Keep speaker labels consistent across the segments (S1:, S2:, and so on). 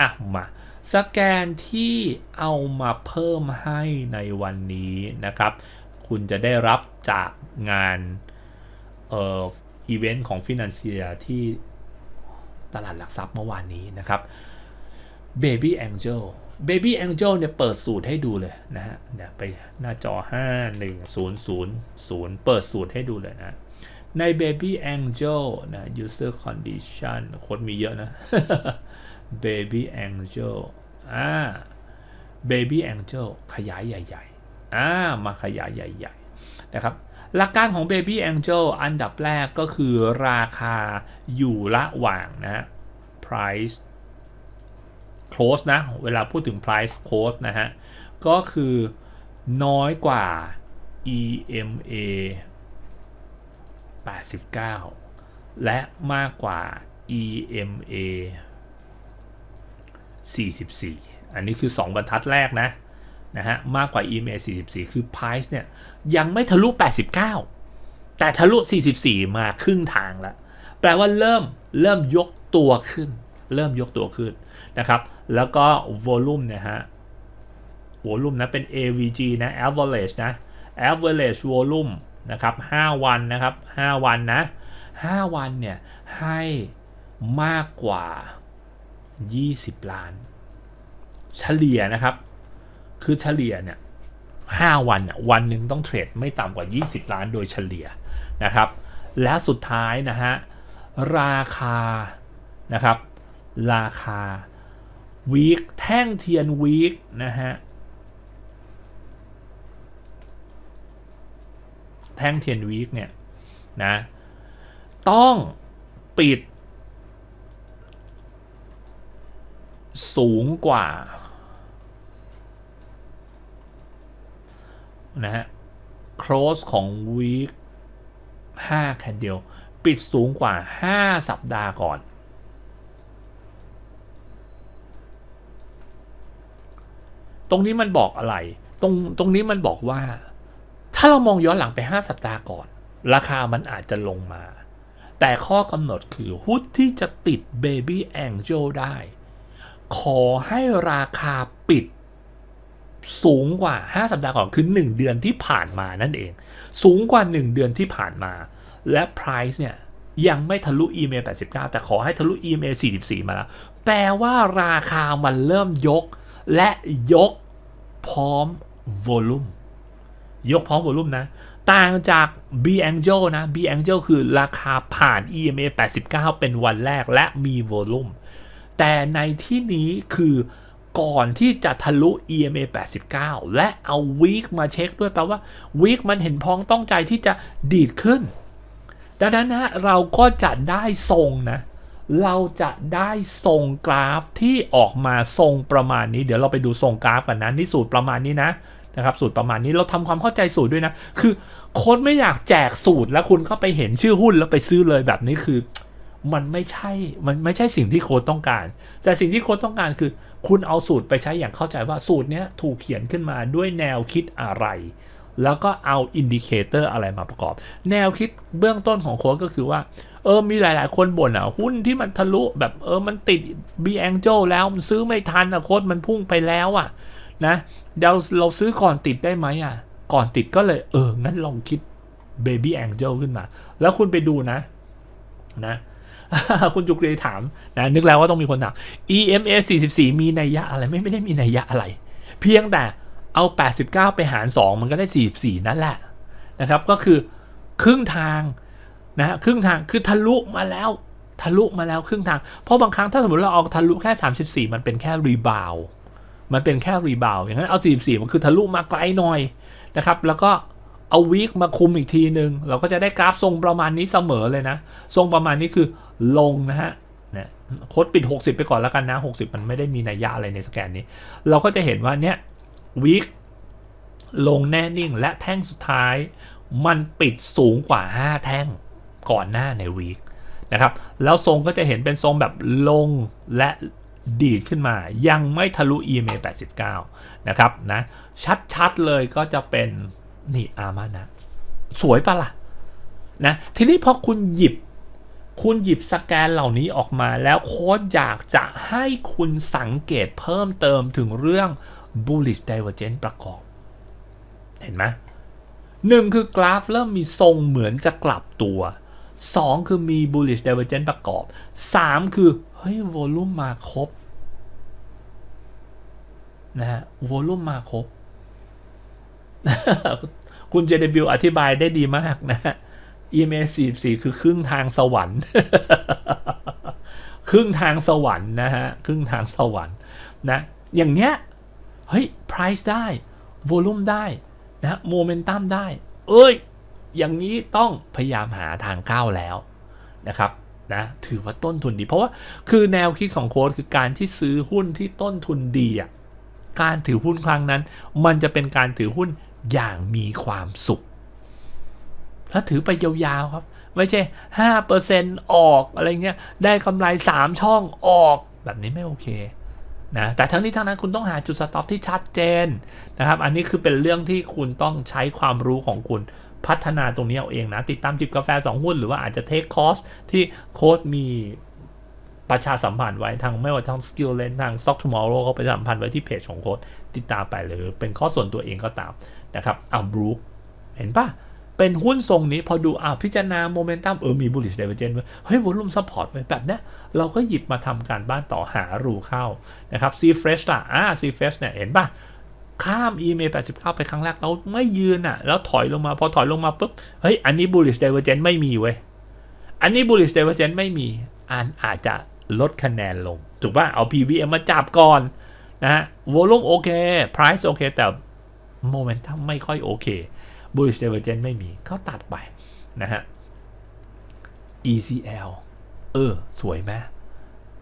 S1: อะมา สแกนที่เอามาเพิ่มให้ในวันนี้นะครับ คุณจะได้รับจากงานเอ่ออีเวนต์ของฟินแลนเซียที่ตลาดหลักทรัพย์เมื่อวานนี้นะครับ Baby Angel Baby Angel เนี่ยเปิดสูตรให้ดูเลยนะฮะเดี๋ยวไปหน้าจอ 51000 เปิดสูตรให้ดูเลยนะใน Baby Angel นะ User Condition โค้ดมีเยอะนะ Baby Angel อ่า Baby Angel ขยายใหญ่ๆอ่ามาขยายใหญ่ๆนะครับหลักการของ Baby Angel อันดับแรกก็คือราคาอยู่ระหว่างนะ price close นะ เวลาพูดถึง price close นะฮะ ก็คือน้อยกว่า EMA 89 และมากกว่า EMA 44 อันนี้คือ 2 บรรทัดแรกนะนะฮะมากกว่า EMA 44 คือ price เนี่ยยังไม่ทะลุ 89 แต่ทะลุ 44 มาครึ่งทางแล้ว แปลว่าเริ่มเริ่มยกตัวขึ้น เริ่มยกตัวขึ้นนะครับ แล้วก็ volume เนี่ยฮะ volume นะเป็น AVG นะ average นะ average volume นะครับ 5 วันนะครับ 5 วันนะ 5 วันเนี่ยให้มากกว่า 20 ล้าน เฉลี่ยนะครับ คือเฉลี่ยเนี่ย5วันวันหนึ่งต้องเทรดไม่ต่ำกว่า 20 ล้านโดยเฉลี่ยนะครับ และสุดท้ายนะฮะ ราคานะครับ ราคาวีคแท่งเทียนวีคนะฮะ แท่งเทียนวีคเนี่ยนะ ต้องปิด สูงกว่านะฮะ close ของ week 5แคนเดียวปิดสูงกว่า 5 สัปดาห์ก่อน ตรงนี้มันบอกอะไร ตรงตรงนี้มันบอกว่า ถ้าเรามองย้อนหลังไป 5 สัปดาห์ก่อน ราคามันอาจจะลงมา แต่ข้อกำหนดคือหุ้นที่จะติด Baby Angel ได้ ขอให้ราคาปิดสูงกว่า 5 สัปดาห์ก่อนคือ 1 เดือนที่ผ่านมานั่นเอง สูงกว่า 1 เดือนที่ผ่านมา และ price เนี่ย ยังไม่ทะลุ EMA 89 แต่ขอให้ทะลุ EMA 44 มาแล้ว แปลว่าราคามันเริ่มยก และยกพร้อม volume ยกพร้อม volume นะ ต่างจาก B Angel นะ B Angel คือราคาผ่าน EMA 89 เป็นวันแรกและมี volume แต่ในที่นี้คือก่อนที่จะทะลุ EMA 89 และเอา week มาเช็คด้วยแปลว่า week มันเห็นพ้องต้องใจที่จะดีดขึ้น ดังนั้นนะเราก็จะได้ทรงนะ เราจะได้ทรงกราฟที่ออกมาทรงประมาณนี้ เดี๋ยวเราไปดูทรงกราฟกันนะนี่สูตรประมาณนี้นะนะครับสูตรประมาณนี้เราทำความเข้าใจสูตรด้วยนะ คือโค้ดไม่อยากแจกสูตรแล้วคุณเข้าไปเห็นชื่อหุ้นแล้วไปซื้อเลยแบบนี้คือ มันไม่ใช่ มันไม่ใช่สิ่งที่โค้ดต้องการ แต่สิ่งที่โค้ดต้องการคือ คุณเอาสูตรไปใช้อย่างเข้าใจว่าสูตรนี้ถูกเขียนขึ้นมาด้วยแนวคิดอะไร แล้วก็เอาอินดิเคเตอร์อะไรมาประกอบ แนวคิดเบื้องต้นของโค้ดก็คือว่า เออ มีหลาย ๆ คนบ่นอะ หุ้นที่มันทะลุแบบเออ มันติด B Angel แล้วมันซื้อไม่ทันอะโค้ดมันพุ่งไปแล้วอะนะเดี๋ยวเราซื้อก่อนติดได้ไหมอะ ก่อนติดก็เลยเอองั้นลองคิด Baby Angel ขึ้นมา แล้วคุณไปดูนะนะ คุณจุกรีถามนะนึกแล้วว่าต้องมีคนถาม EMA 44 มีนัยยะอะไรไม่ไม่ได้มีนัยยะอะไร เพียงแต่เอา 89 ไปหาร 2 มันก็ได้ 44 นั่นแหละนะครับ ก็คือครึ่งทางนะฮะครึ่งทางคือทะลุมาแล้วทะลุมาแล้วครึ่งทาง เพราะบางครั้งถ้าสมมติเราเอาทะลุแค่ 34 มันเป็นแค่รีบาวมันเป็นแค่รีบาวอย่างนั้นเอา 44 มันคือทะลุมาไกลหน่อยนะครับ แล้วก็ เอาวีคมาคุมอีกทีหนึ่งเราก็จะได้กราฟทรงประมาณนี้เสมอเลยนะ ทรงประมาณนี้คือลงนะฮะนี่ยโค้ดปิด 60 ไปก่อนแล้วกันนะ 60 มันไม่ได้มีนัยยะอะไรในสแกนนี้ เราก็จะเห็นว่าเนี่ยวีคลงแน่นิ่งและแท่งสุดท้าย มันปิดสูงกว่า 5 แท่งก่อนหน้าในวีคนะครับแล้วทรงก็จะเห็นเป็นทรงแบบลงและดีดขึ้นมา ยังไม่ทะลุ EMA 89 นะครับนะชัดๆเลยก็จะเป็น นี่อามานะ สวยปะล่ะนะทีนี้พอคุณหยิบ คุณหยิบสแกนเหล่านี้ออกมาแล้วโค้ดอยากจะให้คุณสังเกตเพิ่มเติมถึงเรื่อง bullish divergence ประกอบ เห็นไหมหนึ่งคือกราฟเริ่มมีทรงเหมือนจะกลับตัวสองคือมี bullish divergence ประกอบสามคือ เฮ้ย volume มาครบนะฮะ volume มาครบ คุณ JW อธิบายได้ดีมากนะฮะ EMA 44 คือครึ่งทางสวรรค์ ครึ่งทางสวรรค์นะฮะ ครึ่งทางสวรรค์นะ อย่างเนี้ย เฮ้ย price ได้ volume ได้นะ momentum ได้ เอ้ย อย่างนี้ต้องพยายามหาทางก้าวแล้วนะครับนะถือว่าต้นทุนดี เพราะว่าคือแนวคิดของโค้ดคือการที่ซื้อหุ้นที่ต้นทุนดีอะการถือหุ้นครั้งนั้น มันจะเป็นการถือหุ้น อย่างมีความสุข แล้วถือไปยาวๆครับ ไม่ใช่ห้าเปอร์เซ็นออกอะไรเงี้ย ได้กำไรสามช่องออกแบบนี้ไม่โอเคนะ แต่ทั้งนี้ทั้งนั้นคุณต้องหาจุดสต็อปที่ชัดเจนนะครับ อันนี้คือเป็นเรื่องที่คุณต้องใช้ความรู้ของคุณพัฒนาตรงนี้เอาเองนะ ติดตามจิบกาแฟ 2 หุ้นหรือว่าอาจจะเทคคอร์สที่โค้ดมีประชาสัมพันธ์ไว้ทางไม่ว่าทาง Skill Lens ทาง Stock Tomorrow เขาประชาสัมพันธ์ไว้ที่เพจของโค้ดติดตามไปหรือเป็นข้อส่วนตัวเองก็ตาม นะครับอ่าบรูคเห็นปะเป็นหุ้นทรงนี้พอดูอ่าพิจารณาโมเมนตัมเออมี bullish divergence ไว้เฮ้ยวอลุ่มซัพพอร์ตไว้แบบเนี้ยเราก็หยิบมาทำการบ้านต่อหารูเข้านะครับ C fresh ล่ะอ่า C fresh เนี่ยเห็นปะข้าม EMA 89 ไปครั้งแรกเราไม่ยืนอะ แล้วถอยลงมาพอถอยลงมาปุ๊บ เฮ้ย อันนี้ bullish divergence ไม่มีเว้ย อันนี้ bullish divergence ไม่มีอันอาจจะลดคะแนนลง ถูกป่ะ เอา PVM มาจับก่อนนะฮะ volume โอเค price โอเค แต่ momentum ไม่ค่อยโอเค bullish divergence ไม่มีก็ตัดไปนะฮะ ECL เออ สวยไหม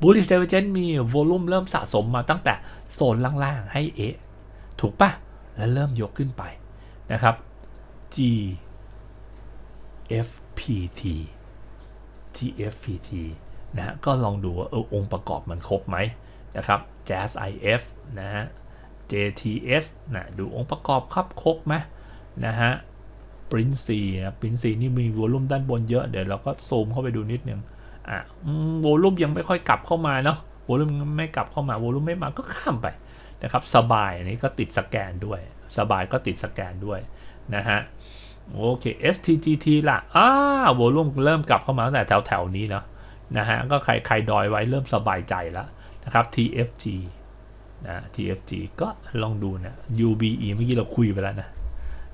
S1: bullish divergence มี volume เริ่มสะสมมาตั้งแต่โซนล่างๆ ให้เอะถูกปะแล้วเริ่มยกขึ้นไปนะครับ G FPT GFPT นะฮะก็ลองดูว่าเออองค์ประกอบมันครบไหมนะครับ Jazz IF นะฮะ JTS นะดูองค์ประกอบครับครบไหมนะฮะ Print C นะ Print C นี่มีวอลุ่มด้านบนเยอะเดี๋ยวเราก็ซูมเข้าไปดูนิดนึงอะวอลุ่มยังไม่ค่อยกลับเข้ามาเนาะวอลุ่มไม่กลับเข้ามาวอลุ่มไม่มาก็ข้ามไปนะครับสบายอันนี้ก็ติดสแกนด้วย สบายก็ติดสแกนด้วยนะฮะโอเค STGT ล่ะอ้าวอลุ่มเริ่มกลับเข้ามาตั้งแต่แถวแถวนี้เนาะนะฮะก็ใครใครดอยไว้เริ่มสบายใจแล้วนะครับ TFG นะ TFG ก็ลองดูนะ UBE เมื่อกี้เราคุยไปแล้วนะ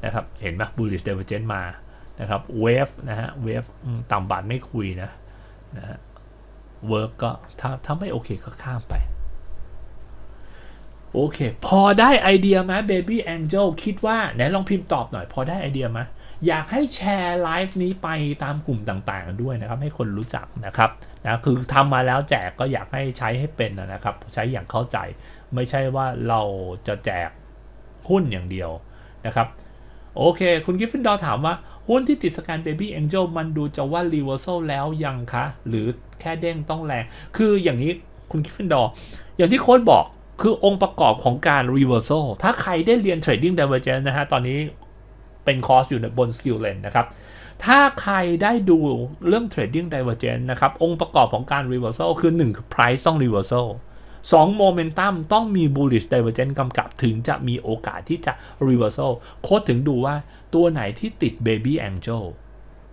S1: นะครับ เห็นไหม bullish divergence มานะครับ wave นะฮะ wave ต่ำบาทไม่คุยนะนะฮะ work ก็ถ้าถ้าไม่โอเคก็ข้ามไป โอเค พอได้ไอเดียไหม Baby Angel คิดว่าไหนลองพิมพ์ตอบหน่อย พอได้ไอเดียไหม อยากให้แชร์ไลฟ์นี้ไปตามกลุ่มต่างๆ ด้วยนะครับ ให้คนรู้จักนะครับนะคือทำมาแล้วแจกก็อยากให้ใช้ให้เป็นนะครับ ใช้อย่างเข้าใจ ไม่ใช่ว่าเราจะแจกหุ้นอย่างเดียวนะครับ โอเค คุณกิฟฟินดอร์ถามว่า หุ้นที่ติดสแกน Baby Angel มันดูจะว่า reversal แล้วยังคะ หรือแค่เด้งต้องแรง คืออย่างนี้คุณกิฟฟินดอร์อย่างที่โค้ดบอกคือองค์ประกอบของการ reversal ถ้าใครได้เรียน trading divergence นะฮะ ตอนนี้ เป็นคอร์สอยู่ในบน skill lens นะครับ ถ้าใครได้ดูเรื่อง trading divergence นะครับ องค์ประกอบของการ reversal คือ 1 คือ price ต้อง reversal 2 momentum ต้องมี bullish divergence กำกับถึงจะมีโอกาสที่จะ reversal โค้ดถึงดูว่าตัวไหนที่ติด baby angel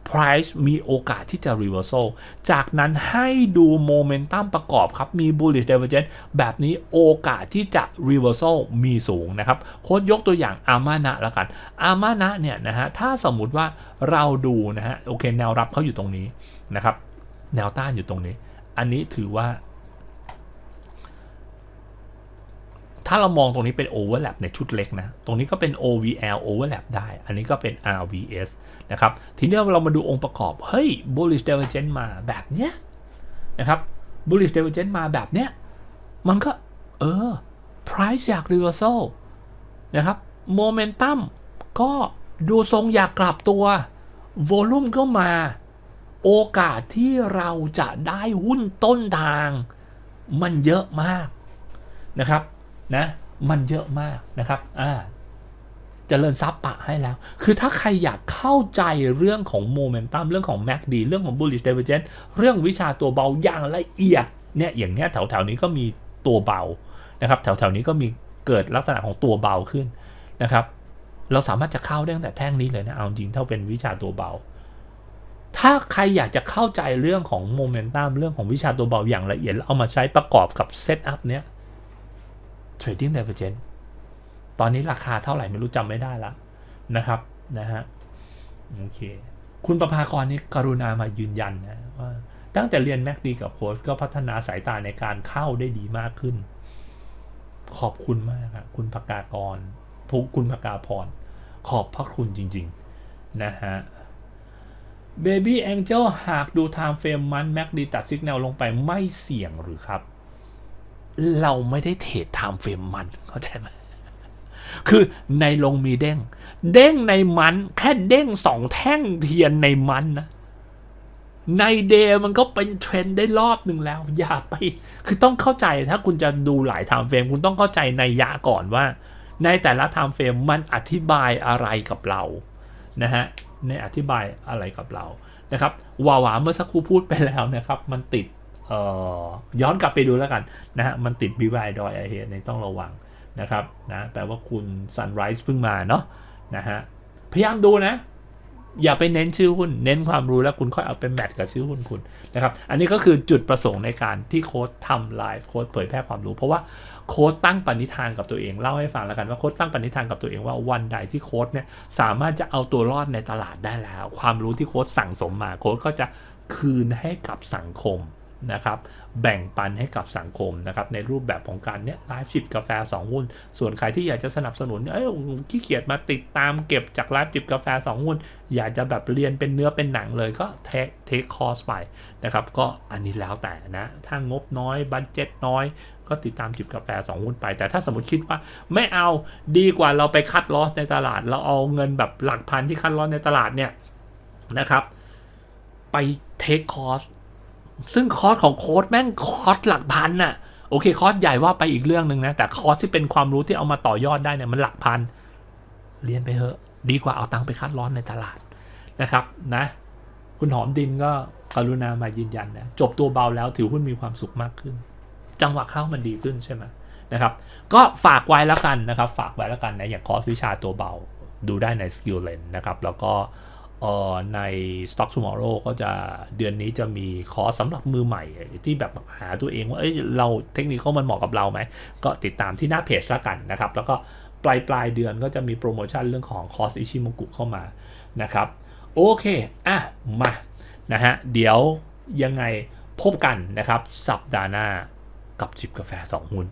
S1: price มีโอกาสที่จะ reversal จากนั้นให้ดูโมเมนตัมประกอบครับ มี bullish divergence แบบนี้โอกาสที่จะ reversal มีสูงนะครับ โค้ดยกตัวอย่างอามานะแล้วกัน อามานะเนี่ยนะฮะ ถ้าสมมุติว่าเราดูนะฮะ โอเค แนวรับเขาอยู่ตรงนี้นะครับ แนวต้านอยู่ตรงนี้ อันนี้ถือว่า ถ้าเรามองตรงนี้เป็น overlap ในชุดเล็กนะ ตรงนี้ก็เป็น OVL overlap ได้ อันนี้ก็เป็น RVS นะครับ ทีนี้เรามาดูองค์ประกอบ เฮ้ย bullish divergence มาแบบเนี้ยนะครับ bullish divergence มาแบบเนี้ย มันก็ เออ price อยาก reversal นะครับ momentum ก็ดูทรงอยากกลับตัว volume ก็มา โอกาสที่เราจะได้หุ้นต้นทาง มันเยอะมากนะครับ นะมันเยอะมากนะครับอ่าเจริญทรัพย์ปะให้แล้ว คือถ้าใครอยากเข้าใจเรื่องของโมเมนตัมเรื่องของ MACD เรื่องของ bullish divergence เรื่องวิชาตัวเบาอย่างละเอียดเนี่ยอย่างเนี้ยแถวๆนี้ก็มีตัวเบานะครับแถวๆนี้ก็มีเกิดลักษณะของตัวเบาขึ้นนะครับ เราสามารถจะเข้าได้ตั้งแต่แท่งนี้เลยนะเอาจริงเท่าเป็นวิชาตัวเบา ถ้าใครอยากจะเข้าใจเรื่องของโมเมนตัมเรื่องของวิชาตัวเบาอย่างละเอียดแล้วเอามาใช้ประกอบกับเซตอัพเนี้ย trading divergence ตอนนี้ราคาเท่าไหร่ไม่รู้จำไม่ได้ละนะครับนะฮะโอเคคุณประภากรนี่กรุณามายืนยันนะว่าตั้งแต่เรียนแม็กดีกับโค้ชก็พัฒนาสายตาในการเข้าได้ดีมากขึ้น ขอบคุณมากครับคุณปากากรทุกคุณปากาพร ขอบพระคุณจริง ๆ นะฮะ Baby Angel หากดู time frame มันแม็กดีตัดสิกแนลลงไปไม่เสี่ยงหรือครับ เราไม่ได้เทรด time frame มันเข้าใจไหมคือในลงมีเด้ง เด้งในมัน แค่เด้งสองแท่งเทียนในมันนะในเดย์มันก็เป็นเทรนด์ได้รอบหนึ่งแล้ว อย่าไป คือต้องเข้าใจถ้าคุณจะดูหลายไทม์เฟรมคุณต้องเข้าใจในยะก่อนว่า ในแต่ละไทม์เฟรมมันอธิบายอะไรกับเรานะฮะในอธิบายอะไรกับเรานะครับวาวาเมื่อสักครู่พูดไปแล้วนะครับ มันติด ย้อนกลับไปดูแล้วกันนะฮะมันติด b ีวายดอยไอเฮในต้องระวังนะครับนะแปลว่าคุณ Sunrise เพิ่งมาเนาะนะฮะพยายามดูนะ อย่าไปเน้นชื่อหุ้นเน้นความรู้แล้วคุณค่อยเอาไปแมทกับชื่อหุ้นคุณนะครับอันนี้ก็คือจุดประสงค์ในการที่โค้ดทำไลฟ์โค้ดเผยแพร่ความรู้ เพราะว่าโค้ดตั้งปณิธานกับตัวเองเล่าให้ฟังแล้วกันว่าโค้ดตั้งปณิธานกับตัวเองว่าวันใดที่โค้ดเนี่ยสามารถจะเอาตัวรอดในตลาดได้แล้ว ความรู้ที่โค้ดสั่งสมมาโค้ดก็จะคืนให้กับสังคม นะครับแบ่งปันให้กับสังคมนะครับในรูปแบบของการเนี่ยไลฟ์จิบกาแฟ 2 หุ้น ส่วนใครที่อยากจะสนับสนุนเอ้ยขี้เกียจมาติดตามเก็บจากไลฟ์จิบกาแฟ 2 หุ้น อยากจะแบบเรียนเป็นเนื้อเป็นหนังเลยก็เทคเทคคอร์สไปนะครับก็อันนี้แล้วแต่นะ ถ้างบน้อยบัตเจ็ตน้อย ก็ติดตามจิบกาแฟ 2 หุ้นไป แต่ถ้าสมมติคิดว่าไม่เอาดีกว่าเราไปคัดลอสในตลาด เราเอาเงินแบบหลักพันที่คัดลอสในตลาดเนี่ยนะครับไปเทคคอร์ส ซึ่งคอร์สของโค้ดแม่งคอร์สหลักพันน่ะโอเคคอร์สใหญ่ว่าไปอีกเรื่องหนึ่งนะ แต่คอร์สที่เป็นความรู้ที่เอามาต่อยอดได้เนี่ยมันหลักพัน เรียนไปเถอะดีกว่าเอาตังค์ไปคัดร้อนในตลาดนะครับนะ คุณหอมดินก็กรุณามายืนยันนะจบตัวเบาแล้วถือหุ้นมีความสุขมากขึ้น จังหวะเข้ามันดีขึ้นใช่ไหมนะครับ ก็ฝากไว้แล้วกันนะครับ ฝากไว้แล้วกันนะอย่างคอร์สวิชาตัวเบาดูได้ใน Skill Lens นะครับแล้วก็ ใน Stock Tomorrow ก็จะเดือนนี้จะมีคอร์สสำหรับมือใหม่ ที่แบบหาตัวเองว่าเอ้ยเราเทคนิคเขามันเหมาะกับเราไหม ก็ติดตามที่หน้าเพจละกันนะครับ แล้วก็ปลายปลายเดือนก็จะมีโปรโมชั่นเรื่องของคอร์สอิชิมกุเข้ามานะครับ โอเค อะ มา นะฮะ เดี๋ยวยังไงพบกันนะครับ สัปดาห์หน้ากับจิบกาแฟ 2 หุ้น